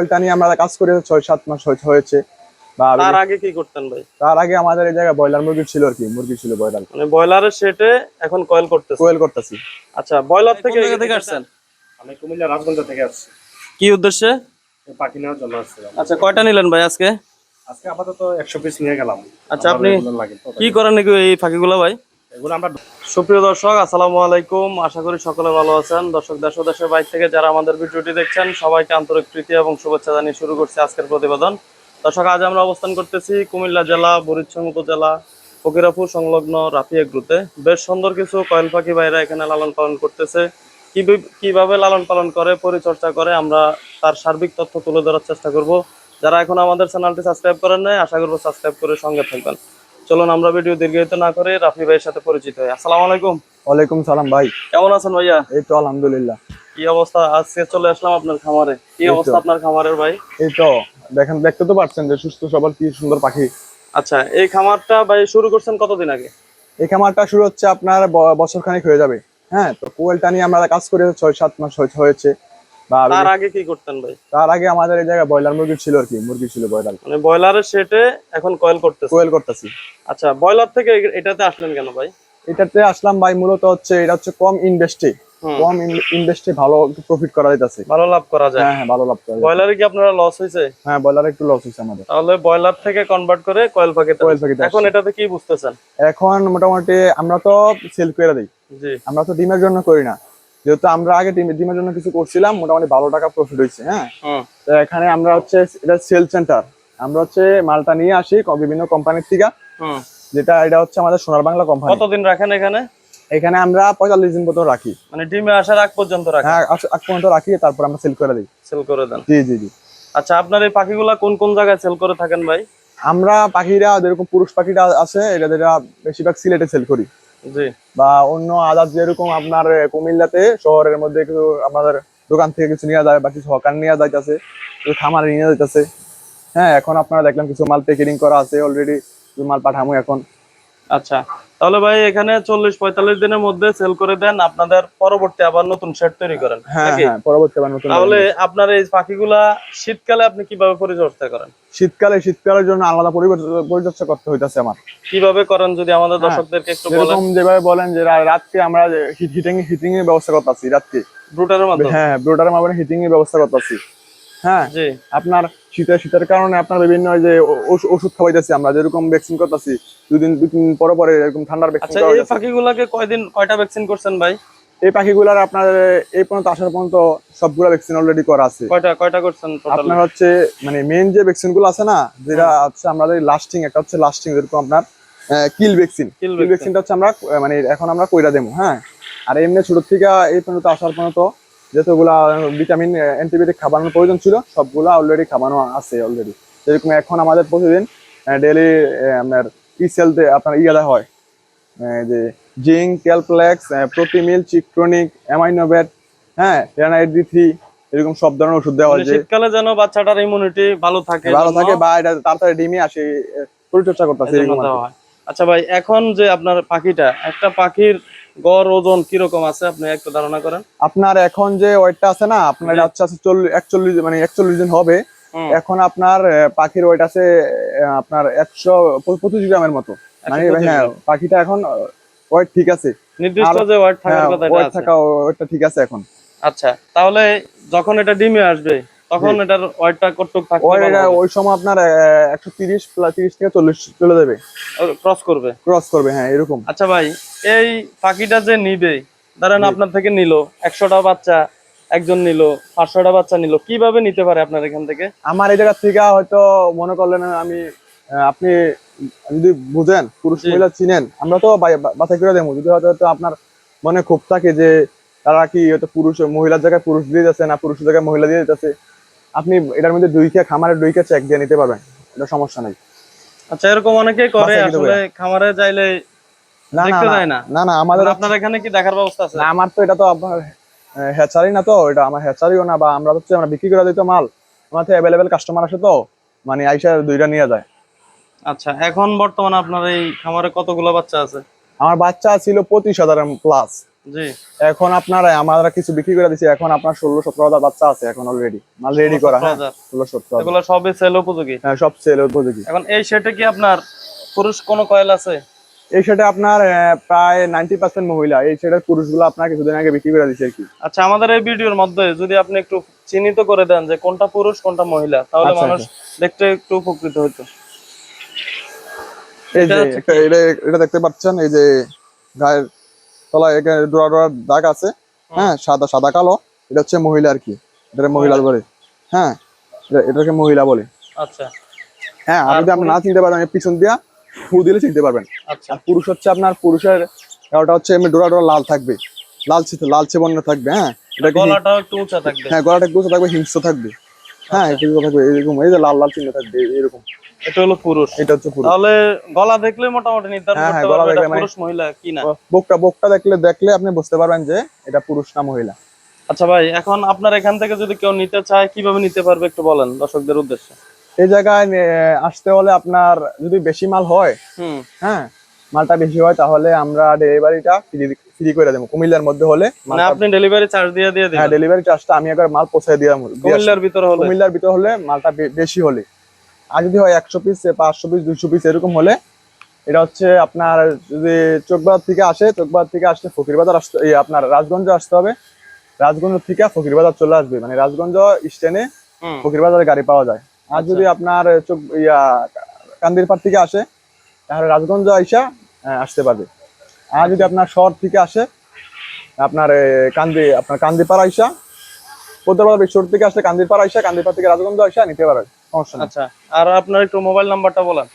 কোয়েলটা নিয়ে আমরা কাজ করে ছয় সাত মাস হয়েছে তার আগে কি করতেন ভাই? তার আগে আমাদের এই জায়গায় ব্রয়লার মুরগি ছিল আর কি মুরগি ছিল ব্রয়লার। মানে ব্রয়লারের সেটে এখন কয়েল করতেছে কোয়েল করতেছি। আচ্ছা ব্রয়লার থেকে থেকে আসছেন? আমি কুমিল্লা রাজগঞ্জ থেকে আসছি। কি উদ্দেশ্যে? পাখি নেওয়ার জন্য আসছিলাম। আচ্ছা কয়টা নিলেন ভাই আজকে? আজকে আপাতত একশো পিস নিয়ে গেলাম। আচ্ছা, আপনি-। কি করেন নাকি এই ফাঁকিগুলো ভাই? এগুলো আমরা সুপ্রিয় দর্শক, আসসালামু আলাইকুম। আশা করি সকলে ভালো আছেন। দর্শক, দেশ দেশের বাইরে থেকে যারা আমাদের ভিডিওটি দেখছেন, সবাইকে আন্তরিক প্রীতি এবং শুভেচ্ছা জানিয়ে শুরু করছি আজকের প্রতিবেদন। দর্শক, আজ আমরা অবস্থান করতেছি কুমিল্লা জেলা বরিচ্ছং উপজেলা, ফকিরাপুর সংলগ্ন রাফিয়া এগ্রুতে বেশ সুন্দর কিছু কয়েল পাখি ভাইরা এখানে লালন পালন করতেছে। কীভাবে লালন পালন করে, পরিচর্যা করে, আমরা তার সার্বিক তথ্য তুলে ধরার চেষ্টা করব। যারা এখন আমাদের চ্যানেলটি সাবস্ক্রাইব করেন নাই, আশা করব সাবস্ক্রাইব করে সঙ্গে থাকবেন। চলুন আমরা ভিডিও দীর্ঘায়িত না করে রাফি ভাইয়ের সাথে পরিচিত হই। আসসালামু আলাইকুম। ওয়ালাইকুম সালাম ভাই। কেমন আছেন ভাইয়া? এই তো আলহামদুলিল্লাহ। কি অবস্থা? আজকে চলে আসলাম আপনার খামারে। কি অবস্থা আপনার খামারের ভাই? এই তো। দেখেন দেখতে তো পাচ্ছেন যে সুস্থ সবল কি সুন্দর পাখি। আচ্ছা এই খামারটা ভাই শুরু করছেন কতদিন আগে? এই খামারটা শুরু হচ্ছে আপনার ব- বছর খানিক হয়ে যাবে। হ্যাঁ তো কোয়েলটা নিয়ে আমরা কাজ করে ছয় সাত মাস হয়েছে। তার আগে কি করতেন ভাই? তার আগে আমাদের এই জায়গায় ব্রয়লার মুরগি ছিল আর কি মুরগি ছিল ব্রয়লার। মানে ব্রয়লারের সেটে এখন কয়েল করতেছে কোয়েল করতেছি। আচ্ছা ব্রয়লার থেকে এটাতে আসলেন কেন ভাই? এটাতে আসলাম ভাই মূলত হচ্ছে এটা হচ্ছে কম ইনভেস্টে। কম ইনভেস্টে ভালো প্রফিট করা যাইতেছে। ভালো লাভ করা যায়। হ্যাঁ হ্যাঁ ভালো লাভ করা যায়। ব্রয়লারে কি আপনারা লস হয়েছে হ্যাঁ ব্রয়লার একটু লস হচ্ছে আমাদের। তাহলে ব্রয়লার থেকে কনভার্ট করে কয়েল পাখিতে কোয়েল পাখিতে এখন এটাতে কি বুঝতেছেন? এখন মোটামুটি আমরা তো সেল করে দিই। জি। আমরা তো ডিমের জন্য করি না। যেহেতু আমরা আগে ডিম- ডিমের জন্য কিছু করছিলাম মোটামুটি ভালো টাকা প্রফিট হয়েছে হ্যাঁ? তো এখানে আমরা হচ্ছে এটা সেল সেন্টার আমরা হচ্ছে মালটা নিয়ে আসি বিভিন্ন কোম্পানির থেকে যেটা এটা হচ্ছে আমাদের সোনার বাংলা কোম্পানি কতদিন রাখেন এখানে? এখানে আমরা পঁয়তাল্লিশ দিন পর্যন্ত রাখি। মানে ডিমে আসার আগ পর্যন্ত রাখেন? হ্যাঁ আগ পর্যন্ত রাখি তারপর আমরা সেল করে দিই। সেল করে দেন। জি জি জি। আচ্ছা আপনার এই পাখিগুলা কোন কোন জায়গায় সেল করে থাকেন ভাই? আমরা পাখিরা যেরকম পুরুষ পাখিরা আছে এটা যেটা বেশিরভাগ সিলেটে সেল করি। বা অন্য আদার যেরকম আপনার কুমিল্লাতে শহরের মধ্যে কিছু আমাদের দোকান থেকে কিছু নিয়ে যায় বা কিছু হকার নিয়ে যাইতেছে, কিছু খামারে নিয়ে যাইতেছে। হ্যাঁ এখন আপনারা দেখলাম কিছু মাল প্যাকেটিং করা আছে অলরেডি মাল পাঠামো এখন। আচ্ছা তাহলে ভাই এখানে চল্লিশ পঁয়তাল্লিশ দিনের মধ্যে সেল করে দেন আপনাদের পরবর্তী আবার নতুন সেট তৈরি করেন হ্যাঁ? হ্যাঁ পরবর্তী আবার নতুন তাহলে আপনার এই পাখিগুলা শীতকালে আপনি কীভাবে পরিচর্যা করেন? শীতকালে শীতকালের জন্য আলাদা পরিচর্যা পরিচর্যা করতে হইতাছে আমার। কীভাবে করেন যদি আমাদের হ্যাঁ, দর্শকদেরকে একটু বলেন? যেভাবে বলেন যে রা- রাতকে আমরা হিটিং হিটিং এর ব্যবস্থা করতেছি রাতকে ব্রুটারের মাধ্যমে? হ্যাঁ ব্রোটারের মাধ্যমে হিটিং এর ব্যবস্থা করতেছি। হ্যাঁ আপনার শীতের শীতের কারণে আপনার বিভিন্ন যে ওষুধ খাওয়াইতেছি আমরা যেরকম ভ্যাকসিন করতেছি দুদিন দুই তিন পরে পরে এরকম ঠান্ডার ভ্যাকসিন আচ্ছা এই পাখিগুলাকে কয়দিন কয়টা ভ্যাকসিন করছেন ভাই? এই পাখিগুলার আপনার এই পর্যন্ত আসার পর্যন্ত সবগুলা ভ্যাকসিন অলরেডি করা আছে। কয়টা কয়টা করছেন আপনার হচ্ছে মানে মেন যে ভ্যাকসিনগুলো আছে না যেটা হচ্ছে আমাদের লাস্টিং একটা হচ্ছে লাস্টিং যেরকম আপনার কিল ভ্যাকসিন কিল। ভ্যাকসিনটা হচ্ছে আমরা মানে এখন আমরা কইরা দেবো হ্যাঁ। আর এমনি ছোট থেকে এই পর্যন্ত আসার পর্যন্ত যতগুলা ভিটামিন অ্যান্টিবায়োটিক খাবানোর প্রয়োজন ছিল সবগুলা অলরেডি খাবানো আছে অলরেডি যেরকম এখন আমাদের প্রতিদিন ডেলি আপনার ইসেল আপনার ইয়ে দেওয়া হয়। যে জিঙ্ক ক্যালপ্লেক্স প্রোটিমিল চিক্রনিক অ্যামাইনোভেট হ্যাঁ টেনাইট ডি থ্রি এরকম সব ধরনের ওষুধ দেওয়া হয় মানে শীতকালে যেন বাচ্চাটার ইমিউনিটি ভালো থাকে ভালো থাকে বা এটা তাড়াতাড়ি ডিমে আসে পরিচর্যা করতেছে হয়। আচ্ছা ভাই এখন যে আপনার পাখিটা একটা পাখির গড় ওজন কীরকম আছে? আপনি একটু ধারণা করেন। আপনার এখন যে ওয়েটটা আছে না আপনার চল্লিশ একচল্লিশ মানে একচল্লিশ দিন হবে। এখন আপনার পাখির ওয়েট আছে আপনার একশো পঁচিশ গ্রামের মতো। মানে হ্যাঁ পাখিটা এখন ওয়েট ঠিক আছে। নির্দিষ্ট যে ওয়েট থাকার হ্যাঁ কথা ওয়েট থাকা ওয়েটটা ঠিক আছে এখন। আচ্ছা তাহলে যখন এটা ডিমে আসবে তখন এটার ওয়েটটা কতটুকু থাকবে ওই এটা- ওই সময় আপনার একশো তিরিশ তিরিশ থেকে চল্লিশ চলে যাবে। ক্রস করবে? ক্রস করবে হ্যাঁ এরকম। আচ্ছা ভাই এই পাখিটা যে নিবে ধরেন আপনার থেকে নিল একশোটা বাচ্চা একজন নিল পাঁচশোটা বাচ্চা নিল কীভাবে নিতে পারে আপনার এখান থেকে? আমার এই জায়গা থেকে হয়তো মনে করলেন আমি আপনি যদি বুঝেন পুরুষ। মহিলা চিনেন আমরা তো বাই- বা- বাছাই করে দেবো। যদি হয়তো হয়তো আপনার মনে খুব থাকে যে তারা কি হয়তো পুরুষ মহিলার জায়গায় পুরুষ দিয়ে যাচ্ছে না পুরুষের জায়গায় মহিলা দিয়ে যাচ্ছে আপনি এটার মধ্যে দুইকে খামারের দুইকে চেক দিয়ে নিতে পারবেন। এটা সমস্যা নাই। আচ্ছা এরকম অনেকেই করে আসলে খামারে যাইলে না না না, না? আমাদের আপনার এখানে কি দেখার ব্যবস্থা আছে? না, আমার তো এটা তো আপনার হ্যাচারি না তো এটা আমার হ্যাচারিও না বা আমরা হচ্ছে আমরা বিক্রি করে দিই তো মাল। আমার তো অ্যাভেলেবেল কাস্টমার আসে তো মানে আইসা দুইটা নিয়ে যায়। আচ্ছা এখন বর্তমানে আপনার এই খামারে কতগুলো বাচ্চা আছে? আমার বাচ্চা ছিল পঁচিশ হাজার প্লাস এখন আপনার আমরা কিছু বিক্রি করে দিচ্ছি এখন আপনার ষোলো সতেরো হাজার বাচ্চা আছে এখন অলরেডি মাল রেডি করা হ্যাঁ? ষোলো সতেরো এগুলো সবই সেল উপযোগী? হ্যাঁ সব সেল উপযোগী। এখন এই সেটে কি আপনার পুরুষ কোনো কয়েল আছে? এই সেটা আপনার প্রায় নাইনটি পার্সেন্ট মহিলা। এই সেটার পুরুষগুলো আপনার কিছুদিন আগে বিক্রি করে দিচ্ছে আর কি। আচ্ছা আমাদের এই ভিডিওর মধ্যে যদি আপনি একটু চিহ্নিত করে দেন যে কোনটা পুরুষ কোনটা মহিলা তাহলে আচ্ছা, মানুষ দেখতে একটু উপকৃত হতো। এই যে এটা এটা দেখতে পাচ্ছেন এই যে গায়ের তলায় এখানে ডোরা ডোরা দাগ আছে হ্যাঁ সাদা সাদা কালো এটা হচ্ছে মহিলা আর কি এটা মহিলা বলে হ্যাঁ এটাকে মহিলা বলে। আচ্ছা। হ্যাঁ আর যদি আপনি না চিনতে পারবেন পিছন দিয়া ফু দিলে চিনতে পারবেন। আচ্ছা। আর পুরুষ হচ্ছে আপনার পুরুষের ওটা হচ্ছে এমনি ডোরা ডোরা লাল থাকবে লালচে লালচে বর্ণ থাকবে হ্যাঁ এটাকে হি- গলাটাও একটু উঁচা থাকবে। হ্যাঁ গলাটা একটু উঁচু থাকবে হিংস্র থাকবে হ্যাঁ একটু থাকবে এরকম এই যে লাল লাল চিহ্ন থাকবে এরকম। এটা হলো পুরুষ। এটা হচ্ছে পুরুষ। তাহলে গলা দেখলে মোটামুটি নির্ধারণ হ্যাঁ, হ্যাঁ, করতে গলা পারবে এটা মানে- পুরুষ মহিলা কি না? বোকটা বোকটা দেখলে দেখলে আপনি বুঝতে পারবেন যে এটা পুরুষ না মহিলা। আচ্ছা ভাই এখন আপনার এখান থেকে যদি কেউ নিতে চায় কীভাবে নিতে পারবে একটু বলেন দর্শকদের উদ্দেশ্যে? এই জায়গায় আসতে হলে আপনার যদি বেশি মাল হয় হ্যাঁ মালটা বেশি হয় তাহলে আমরা ডেলিভারিটা ফ্রি করে দেবো। কুমিল্লার মধ্যে হলে মানে আপনি ডেলিভারি চার্জ দিয়ে দিয়ে হ্যাঁ দিবেন? ডেলিভারি চার্জটা আমি একবার মাল পৌঁছে দিয়ে কুমিল্লার ভিতরে হলে? কুমিল্লার ভিতরে হলে মালটা বেশি হলে। আর যদি হয় একশো পিস পাঁচশো পিস দুইশো পিস এরকম হলে এটা হচ্ছে আপনার যদি চোখবাজার থেকে আসে চোখবাজার থেকে আসলে ফকিরবাজার আসতে আপনার রাজগঞ্জ আসতে হবে। রাজগঞ্জ থেকে ফকিরবাজার চলে আসবে। মানে রাজগঞ্জ স্ট্যান্ডে হুম। ফকির বাজারে গাড়ি পাওয়া যায়। আর যদি আপনার চোখ ইয়া কান্দির পাড় থেকে আসে তাহলে রাজগঞ্জ আইসা আহ, আসতে পারবে। আর যদি আপনার শহর থেকে আসে আপনার কান্দি আপনার কান্দিপাড়া আইসা পদ্মাবাজার শহর থেকে আসলে কান্দিপাড়া আইসা কান্দিপাড়া থেকে রাজগঞ্জ আইসা নিতে পারবে। আচ্ছা আর আপনার একটু মোবাইল নাম্বারটা বলেন।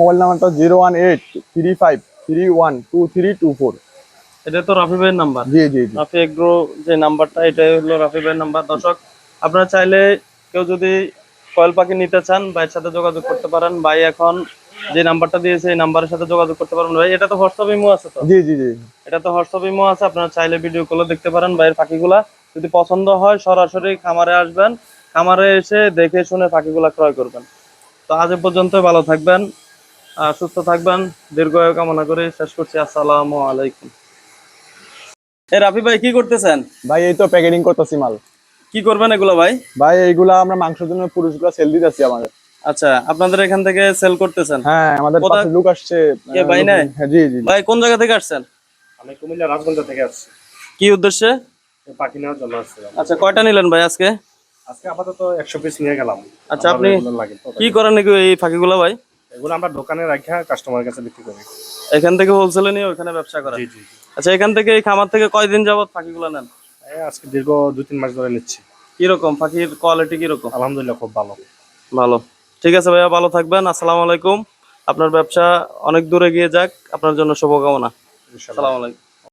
মোবাইল নাম্বারটা zero one eight three five three one two three two four. এটা তো রাফি ভাইয়ের নাম্বার জি জি রাফি এগ্রো যে নাম্বারটা হলো রাফি ভাইয়ের নাম্বার দর্শক আপনারা চাইলে কেউ যদি কয়েল পাখি নিতে চান ভাইয়ের সাথে যোগাযোগ করতে পারেন। ভাই এখন যে নাম্বারটা দিয়েছে এই নাম্বারের সাথে যোগাযোগ করতে পারেন ভাই এটা তো হোয়াটসঅ্যাপ ইমো আছে তো? জি জি জি। এটা তো হোয়াটসঅ্যাপ ইমো আছে। আপনারা চাইলে ভিডিও কলে দেখতে পারেন ভাইয়ের পাখিগুলা। যদি পছন্দ হয় সরাসরি খামারে আসবেন। খামারে এসে দেখে শুনে পাখিগুলা ক্রয় করবেন। তো আজ এ পর্যন্ত ভালো থাকবেন আর সুস্থ থাকবেন দীর্ঘায়ু কামনা করে শেষ করছি। আসসালামু আলাইকুম। এ রাফি ভাই কি করতেছেন? ভাই এই তো প্যাকেটিং করতেছি মাল। কি করবেন এগুলো ভাই? ভাই এইগুলা আমরা মাংসের জন্য পুরুষগুলা সেল দিতেছি আমাদের। আচ্ছা আপনাদের এখান থেকে সেল করতেছেন? হ্যাঁ আমাদের পাশে লোক আসছে কে ভাই? হ্যাঁ, জি জি। ভাই কোন জায়গা থেকে আসছেন? আমি কুমিল্লা রাজগঞ্জ থেকে আসছি। কি উদ্দেশ্যে? পাখি নেওয়ার জন্য আসছিলাম। আচ্ছা কয়টা নিলেন ভাই আজকে? আজকে আপাতত একশো পিস নিয়ে গেলাম। আচ্ছা, আপনি-। কি করেন নাকি এই পাখিগুলো ভাই? এগুলো আমরা দোকানে রাখা কাস্টমারের কাছে বিক্রি করি। এখান থেকে হোলসেলে নিয়ে ওখানে ব্যবসা আচ্ছা এখান থেকে এই খামার থেকে কয়দিন যাবত পাখিগুলো নেন? এই আজকে দীর্ঘ দু তিন মাস ধরে নিচ্ছি। কীরকম? পাখির কোয়ালিটি কীরকম? আলহামদুলিল্লাহ খুব ভালো। ভালো। ঠিক আছে ভাইয়া ভালো থাকবেন। আসসালামু আলাইকুম। আপনার ব্যবসা অনেক দূরে গিয়ে যাক। আপনার জন্য শুভকামনা। আসসালামু আলাইকুম।